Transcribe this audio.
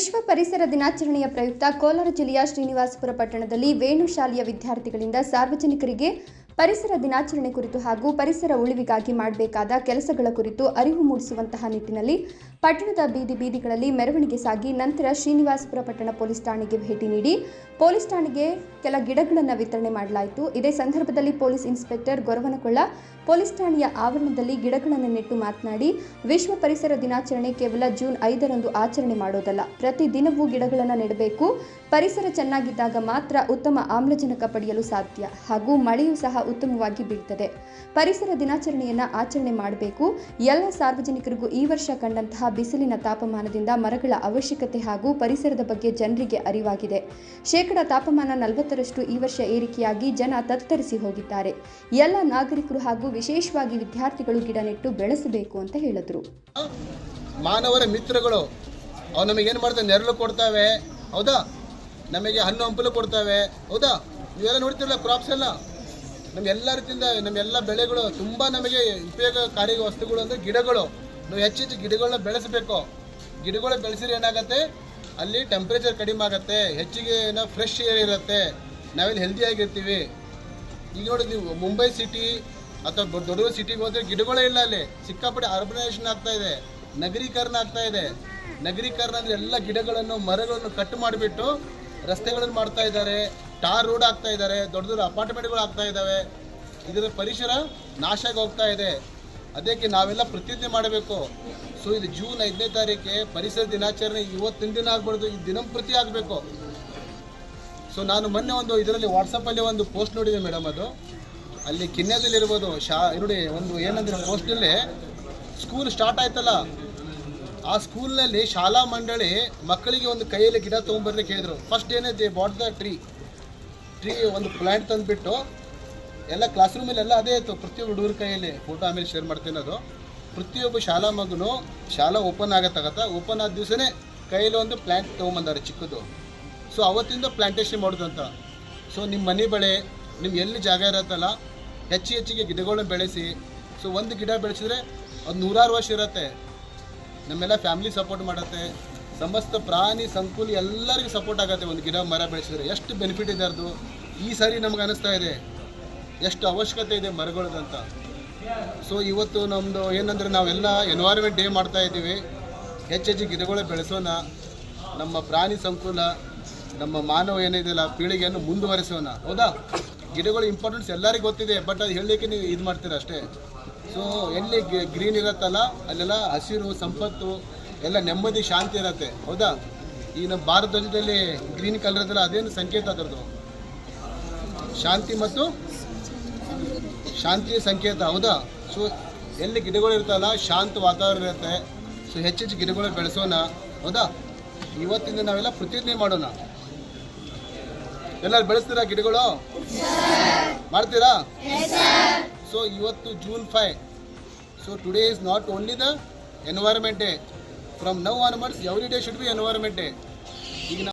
ವಿಶ್ವ ಪರಿಸರ ದಿನಾಚರಣೆಯ ಪ್ರಯುಕ್ತ ಕೋಲಾರ ಜಿಲ್ಲೆಯ ಶ್ರೀನಿವಾಸಪುರ ಪಟ್ಟಣದಲ್ಲಿ ವೇಣು ಶಾಲೆಯ ವಿದ್ಯಾರ್ಥಿಗಳಿಂದ ಸಾರ್ವಜನಿಕರಿಗೆ ಪರಿಸರ ದಿನಾಚರಣೆ ಕುರಿತು ಹಾಗೂ ಪರಿಸರ ಉಳಿವಿಗಾಗಿ ಮಾಡಬೇಕಾದ ಕೆಲಸಗಳ ಕುರಿತು ಅರಿವು ಮೂಡಿಸುವಂತಹ ನಿಟ್ಟಿನಲ್ಲಿ ಪಟ್ಟಣದ ಬೀದಿ ಬೀದಿಗಳಲ್ಲಿ ಮೆರವಣಿಗೆ ಸಾಗಿ ನಂತರ ಶ್ರೀನಿವಾಸಪುರ ಪಟ್ಟಣ ಪೊಲೀಸ್ ಠಾಣೆಗೆ ಭೇಟಿ ನೀಡಿ ಪೊಲೀಸ್ ಠಾಣೆಗೆ ಕೆಲ ಗಿಡಗಳನ್ನು ವಿತರಣೆ ಮಾಡಲಾಯಿತು ಇದೇ ಸಂದರ್ಭದಲ್ಲಿ ಪೊಲೀಸ್ ಇನ್ಸ್ಪೆಕ್ಟರ್ ಗೊರವನಕೊಳ್ಳ ಪೊಲೀಸ್ ಠಾಣೆಯ ಆವರಣದಲ್ಲಿ ಗಿಡಗಳನ್ನು ನೆಟ್ಟು ಮಾತನಾಡಿ ವಿಶ್ವ ಪರಿಸರ ದಿನಾಚರಣೆ ಕೇವಲ ಜೂನ್ ಐದರಂದು ಆಚರಣೆ ಮಾಡೋದಲ್ಲ ಪ್ರತಿ ದಿನವೂ ಗಿಡಗಳನ್ನು ನೆಡಬೇಕು ಪರಿಸರ ಚೆನ್ನಾಗಿದ್ದಾಗ ಮಾತ್ರ ಉತ್ತಮ ಆಮ್ಲಜನಕ ಪಡೆಯಲು ಸಾಧ್ಯ ಹಾಗೂ ಮಳೆಯೂ ಸಹ ಉತ್ತಮವಾಗಿ ಬೀಳ್ತದೆ ಪರಿಸರ ದಿನಾಚರಣೆಯನ್ನು ಆಚರಣೆ ಮಾಡಬೇಕು ಎಲ್ಲ ಸಾರ್ವಜನಿಕರಿಗೂ ಈ ವರ್ಷ ಕಂಡಂತಹ ಬಿಸಿಲಿನ ತಾಪಮಾನದಿಂದ ಮರಗಳ ಅವಶ್ಯಕತೆ ಹಾಗೂ ಪರಿಸರದ ಬಗ್ಗೆ ಜನರಿಗೆ ಅರಿವಾಗಿದೆ ಶೇಕಡ ತಾಪಮಾನ ನಲವತ್ತರಷ್ಟು ಈ ವರ್ಷ ಏರಿಕೆಯಾಗಿ ಜನ ತತ್ತರಿಸಿ ಹೋಗಿದ್ದಾರೆ ಎಲ್ಲ ನಾಗರಿಕರು ಹಾಗೂ ವಿಶೇಷವಾಗಿ ವಿದ್ಯಾರ್ಥಿಗಳು ಗಿಡ ನೆಟ್ಟು ಬೆಳೆಸಬೇಕು ಅಂತ ಹೇಳಿದ್ರು ಮಾನವರ ಮಿತ್ರಗಳು ಅವು ಏನು ಮಾಡ್ತವೆ ನೆರಳು ಕೊಡ್ತಾವೆ ಹೌದಾ ನಮಗೆ ಹಣ್ಣು ಹಂಪಲು ಕೊಡ್ತಾವೆ ಹೌದಾ ನೀವೆಲ್ಲ ನೋಡ್ತಿರಲ್ಲ ಕ್ರಾಪ್ಸ್ ಎಲ್ಲ ನಮ್ಮ ರೀತಿಯಿಂದ ನಮ್ಮೆಲ್ಲ ಬೆಳೆಗಳು ತುಂಬ ನಮಗೆ ಉಪಯೋಗಕಾರಿ ವಸ್ತುಗಳು ಅಂದರೆ ಗಿಡಗಳು ನಾವು ಹೆಚ್ಚೆಚ್ಚು ಗಿಡಗಳನ್ನ ಬೆಳೆಸಬೇಕು ಗಿಡಗಳು ಬೆಳೆಸಿದ್ರೆ ಏನಾಗುತ್ತೆ ಅಲ್ಲಿ ಟೆಂಪ್ರೇಚರ್ ಕಡಿಮೆ ಆಗುತ್ತೆ ಹೆಚ್ಚಿಗೆ ಏನೋ ಫ್ರೆಶ್ ಏರ್ ಇರುತ್ತೆ ನಾವಿಲ್ಲಿ ಹೆಲ್ದಿಯಾಗಿರ್ತೀವಿ ಈಗ ನೋಡಿ ನೀವು ಮುಂಬೈ ಸಿಟಿ ಅಥವಾ ದೊಡ್ಡ ದೊಡ್ಡ ಸಿಟಿಗೆ ಹೋದರೆ ಗಿಡಗಳೇ ಇಲ್ಲ ಅಲ್ಲಿ ಸಿಕ್ಕಾಪಟ್ಟೆ ಅರ್ಬನೈಸೇಷನ್ ಆಗ್ತಾ ಇದೆ ನಗರೀಕರಣ ಆಗ್ತಾ ಇದೆ ನಗರೀಕರಣ ಅಂದರೆ ಎಲ್ಲ ಗಿಡಗಳನ್ನು ಮರಗಳನ್ನು ಕಟ್ ಮಾಡಿಬಿಟ್ಟು ರಸ್ತೆಗಳನ್ನು ಮಾಡ್ತಾ ಇದ್ದಾರೆ ಟಾರ್ ರೋಡ್ ಆಗ್ತಾ ಇದ್ದಾರೆ ದೊಡ್ಡ ದೊಡ್ಡ ಅಪಾರ್ಟ್ಮೆಂಟ್ಗಳು ಆಗ್ತಾ ಇದ್ದಾವೆ ಇದರ ಪರಿಸರ ನಾಶ ಹೋಗ್ತಾ ಇದೆ ಅದಕ್ಕೆ ನಾವೆಲ್ಲ ಪ್ರತಿಜ್ಞೆ ಮಾಡಬೇಕು ಸೊ ಇದು ಜೂನ್ ಐದನೇ ತಾರೀಕೆ ಪರಿಸರ ದಿನಾಚರಣೆ ಇವತ್ತಿನ ದಿನ ಆಗ್ಬಾರ್ದು ಈ ದಿನಂಪ್ರತಿ ಆಗಬೇಕು ಸೊ ನಾನು ಮೊನ್ನೆ ಒಂದು ಇದರಲ್ಲಿ ವಾಟ್ಸಪ್ಪಲ್ಲಿ ಒಂದು ಪೋಸ್ಟ್ ನೋಡಿದೆ ಮೇಡಮ್ ಅದು ಅಲ್ಲಿ ಕಿನ್ಯದಲ್ಲಿ ಇರ್ಬೋದು ಶಾ ನೋಡಿ ಒಂದು ಏನಂದ್ರೆ ಪೋಸ್ಟಲ್ಲಿ ಸ್ಕೂಲ್ ಸ್ಟಾರ್ಟ್ ಆಯ್ತಲ್ಲ ಆ ಸ್ಕೂಲ್ನಲ್ಲಿ ಶಾಲಾ ಮಂಡಳಿ ಮಕ್ಕಳಿಗೆ ಒಂದು ಕೈಯಲ್ಲಿ ಗಿಡ ತೊಗೊಂಬರ್ಲಿಕ್ಕೆ ಹೇಳಿದ್ರು ಫಸ್ಟ್ ಏನೈತೆ ಬಾಟ್ ದ ಟ್ರೀ ಟ್ರೀ ಒಂದು ಪ್ಲ್ಯಾಂಟ್ ತಂದುಬಿಟ್ಟು ಎಲ್ಲ ಕ್ಲಾಸ್ ರೂಮಲ್ಲಿ ಎಲ್ಲ ಅದೇ ಇತ್ತು ಪ್ರತಿಯೊಬ್ಬ ಹುಡುಗರ ಕೈಯಲ್ಲಿ ಫೋಟೋ ಆಮೇಲೆ ಶೇರ್ ಮಾಡ್ತೀನಿ ಅದು ಪ್ರತಿಯೊಬ್ಬ ಶಾಲಾ ಮಗನು ಶಾಲಾ ಓಪನ್ ಆಗತ್ತಾಗತ್ತ ಓಪನ್ ಆದ ದಿವಸನೇ ಕೈಯಲ್ಲಿ ಒಂದು ಪ್ಲ್ಯಾಂಟ್ ತೊಗೊಂಬಂದಾರೆ ಚಿಕ್ಕದು ಸೊ ಅವತ್ತಿಂದ ಪ್ಲ್ಯಾಂಟೇಷನ್ ಮಾಡೋದಂತ ಸೊ ನಿಮ್ಮ ಮನೆ ಬಳೆ ನಿಮ್ಗೆ ಎಲ್ಲಿ ಜಾಗ ಇರತ್ತಲ್ಲ ಹೆಚ್ಚು ಹೆಚ್ಚಿಗೆ ಗಿಡಗಳನ್ನ ಬೆಳೆಸಿ ಸೊ ಒಂದು ಗಿಡ ಬೆಳೆಸಿದ್ರೆ ಅದು ನೂರಾರು ವರ್ಷ ಇರತ್ತೆ ನಮ್ಮೆಲ್ಲ ಫ್ಯಾಮಿಲಿ ಸಪೋರ್ಟ್ ಮಾಡುತ್ತೆ ಸಮಸ್ತ ಪ್ರಾಣಿ ಸಂಕುಲ ಎಲ್ಲರಿಗೂ ಸಪೋರ್ಟ್ ಆಗುತ್ತೆ ಒಂದು ಗಿಡ ಮರ ಬೆಳೆಸಿದ್ರೆ ಎಷ್ಟು ಬೆನಿಫಿಟ್ ಇದೆ ಅದು ಈ ಸಾರಿ ನಮ್ಗೆ ಅನಿಸ್ತಾ ಇದೆ ಎಷ್ಟು ಅವಶ್ಯಕತೆ ಇದೆ ಮರಗಳದಂತ ಸೊ ಇವತ್ತು ನಮ್ಮದು ಏನಂದರೆ ನಾವೆಲ್ಲ ಎನ್ವೈರ್ಮೆಂಟ್ ಡೇ ಮಾಡ್ತಾ ಇದ್ದೀವಿ ಹೆಚ್ಚೆಚ್ಚು ಗಿಡಗಳೇ ಬೆಳೆಸೋಣ ನಮ್ಮ ಪ್ರಾಣಿ ಸಂಕುಲ ನಮ್ಮ ಮಾನವ ಏನಿದೆಯಲ್ಲ ಪೀಳಿಗೆಯನ್ನು ಮುಂದುವರಿಸೋಣ ಹೌದಾ ಗಿಡಗಳ ಇಂಪಾರ್ಟೆನ್ಸ್ ಎಲ್ಲರಿಗೂ ಗೊತ್ತಿದೆ ಬಟ್ ಅದು ಹೇಳಲಿಕ್ಕೆ ನೀವು ಇದು ಮಾಡ್ತೀರ ಅಷ್ಟೇ ಸೊ ಎಲ್ಲಿ ಗ್ರೀನ್ ಇರುತ್ತಲ್ಲ ಅಲ್ಲೆಲ್ಲ ಹಸಿರು ಸಂಪತ್ತು ಎಲ್ಲ ನೆಮ್ಮದಿ ಶಾಂತಿ ಇರತ್ತೆ ಹೌದಾ ಈ ನಮ್ಮ ಭಾರತ ಧ್ವಜದಲ್ಲಿ ಗ್ರೀನ್ ಕಲರ್ ಅದೆಲ್ಲ ಅದೇನು ಸಂಕೇತ ಅದರದು ಶಾಂತಿ ಮತ್ತು ಶಾಂತಿಯ ಸಂಕೇತ ಹೌದಾ ಸೊ ಎಲ್ಲಿ ಗಿಡಗಳು ಇರ್ತಲ್ಲ ಶಾಂತ ವಾತಾವರಣ ಇರುತ್ತೆ ಸೊ ಹೆಚ್ಚು ಹೆಚ್ಚು ಗಿಡಗಳು ಬೆಳೆಸೋಣ ಹೌದಾ ಇವತ್ತಿಂದ ನಾವೆಲ್ಲ ಪ್ರತಿಜ್ಞೆ ಮಾಡೋಣ ಎಲ್ಲರೂ ಬೆಳೆಸ್ತೀರಾ ಗಿಡಗಳು ಮಾಡ್ತೀರಾ ಸೊ ಇವತ್ತು June five so today is not only the environment day From now onwards, every day should be Environment Day.